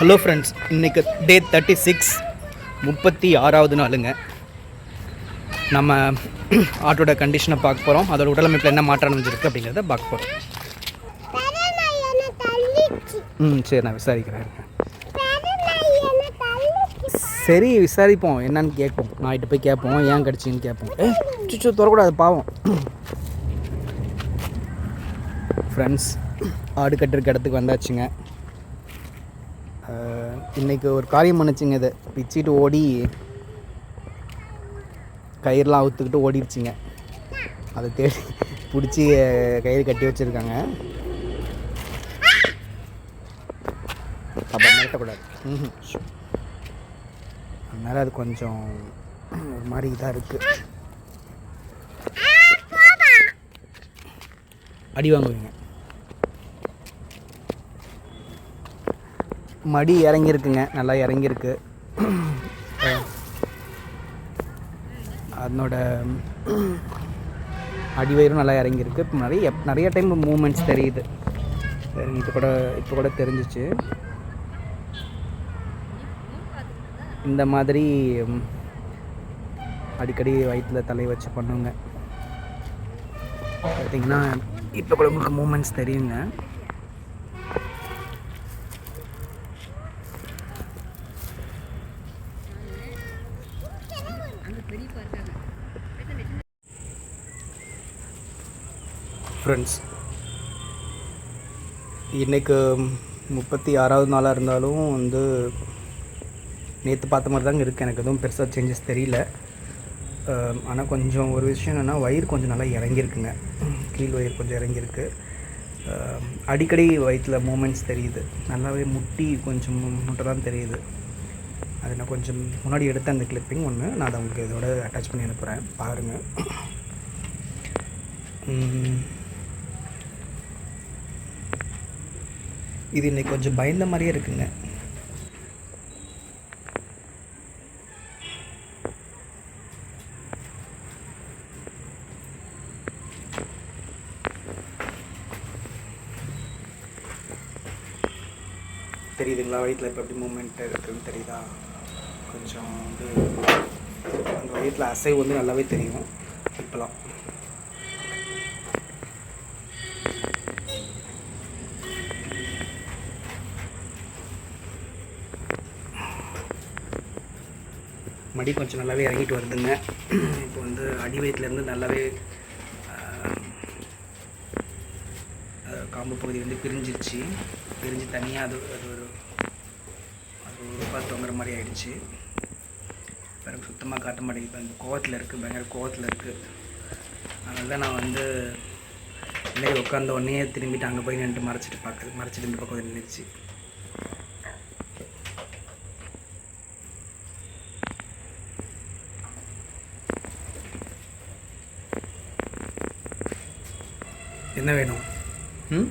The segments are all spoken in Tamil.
ஹலோ ஃப்ரெண்ட்ஸ் இன்றைக்கு டே தேர்ட்டி சிக்ஸ் முப்பத்தி ஆறாவது நாளுங்க. நம்ம ஆட்டோட கண்டிஷனை பார்க்க போகிறோம் அதோட உடலமைப்பில் என்ன மாற்றம் அடைஞ்சிருக்கு அப்படிங்கிறத பார்க்க போகிறோம் ம் சரி நான் விசாரிக்கிறேன். சரி விசாரிப்போம். என்னன்னு கேட்போம். நாய்கிட்ட போய் கேட்போம். ஏன் கிடச்சின்னு கேட்போம். ஏ சுச்சு தரக்கூடாது பாவம். ஃப்ரெண்ட்ஸ் ஆடு கட்டிருக்க இடத்துக்கு வந்தாச்சுங்க. இன்றைக்கி இன்னைக்கு ஒரு காரியம் பண்ணுச்சுங்க இதை. பிச்சுட்டு ஓடி கயிறுலாம் அவுத்துக்கிட்டு ஓடிடுச்சிங்க அதை தேடி பிடிச்சி கயிறு கட்டி வச்சுருக்காங்க. அப்போ மிரட்டக்கூடாது. ம் அதனால் அது கொஞ்சம் ஒரு மாதிரி இதாக இருக்குது அடி வாங்குவீங்க. மடி இறங்கியிருக்குங்க. நல்லா இறங்கியிருக்கு. அதனோட அடிவயிறும் நல்லா இறங்கியிருக்கு. இப்போ நிறைய நிறைய டைம் மூமெண்ட்ஸ் தெரியுது. இப்போ கூட இப்போ கூட தெரிஞ்சிச்சு. இந்த மாதிரி அடிக்கடி வயிற்றில் தலை வச்சு பண்ணுங்க. பார்த்தீங்கன்னா இப்போ கூட உங்களுக்கு மூமெண்ட்ஸ் தெரியுங்க. ஃப்ரெண்ட்ஸ் இன்றைக்கு முப்பத்தி ஆறாவது நாளாக இருந்தாலும் வந்து நேற்று பார்த்த மாதிரி தாங்க இருக்குது எனக்கு எதுவும் பெருசாக சேஞ்சஸ் தெரியல. ஆனால் கொஞ்சம் ஒரு விஷயம் என்னென்னா வயிறு கொஞ்சம் நல்லா இறங்கியிருக்குங்க. கீழ் வயிறு கொஞ்சம் இறங்கியிருக்கு. அடிக்கடி வயிற்றில் மூமெண்ட்ஸ் தெரியுது. நல்லாவே முட்டி கொஞ்சம் முட்டை தான் தெரியுது. அது நான் கொஞ்சம் முன்னாடி எடுத்த அந்த கிளிப்பிங் ஒன்று நான் அதை உங்களுக்கு இதோட அட்டாச் பண்ணி அனுப்புகிறேன் பாருங்கள் இது இன்னைக்கு கொஞ்சம் பயந்த மாதிரியே இருக்குங்க. தெரியுதுங்களா? வயிற்றில் இப்போ எப்படி மூமெண்ட் இருக்குதுன்னு தெரியுதா? கொஞ்சம் வந்து அந்த வயிற்றில் அசைவு வந்து நல்லாவே தெரியும். இப்போலாம் மடி கொஞ்சம் நல்லாவே இறங்கிட்டு வருதுங்க. இப்போ வந்து அடி வயிற்றுலேருந்து நல்லாவே ஆஹ், காம்பு பகுதி வந்து பிரிஞ்சிருச்சு. பிரிஞ்சு தனியாக அது அது ஒரு அது ஒரு தொங்குற மாதிரி ஆயிடுச்சு. பிறகு சுத்தமாக காட்ட மாட்டேங்குது. இப்போ அந்த கோவத்தில் இருக்குது பயங்கர கோவத்தில் இருக்குது அதனால தான் நான் வந்து இல்லை உட்காந்த உடனே திரும்பிட்டு அங்கே போய் நின்று மறைச்சிட்டு பார்க்குறது மறைச்சிட்டு இந்த பக்கம் நின்றுச்சு என்ன வேணும்? ம்?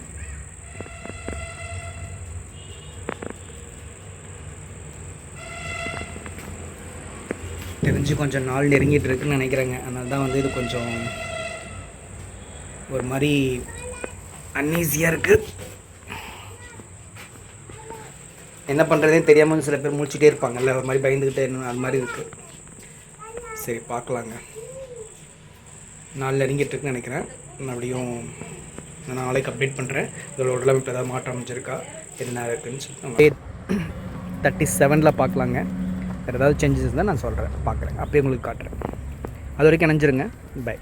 தெரிஞ்சு கொஞ்சம் நாள் நெருங்கிட்டு இருக்குன்னு நினைக்கிறேங்க. அதனால தான் வந்து இது கொஞ்சம் ஒரு மாதிரி அன்ஈஸியாக இருக்குது என்ன பண்ணுறதே தெரியாமல் சில பேர் முடிச்சுட்டே இருப்பாங்கல்ல ஒரு மாதிரி பயந்துக்கிட்டே என்ன அது மாதிரி இருக்குது சரி பார்க்கலாங்க. நாள் நெருங்கிட்டு இருக்குன்னு நினைக்கிறேன். மறுபடியும் நான் நாளைக்கு அப்டேட் பண்ணுறேன் இதோட உடலமைப்பு ஏதாவது மாற்றம் அமைச்சிருக்கா என்ன இருக்குன்னு சொல்லி தேர்ட்டி செவனில் பார்க்கலாங்க. வேறு ஏதாவது சேஞ்சஸ் இருந்தால் நான் சொல்கிறேன் பார்க்குறேன் அப்படியே உங்களுக்கு காட்டுறேன். அது வரைக்கும் இணைஞ்சிருங்க. பை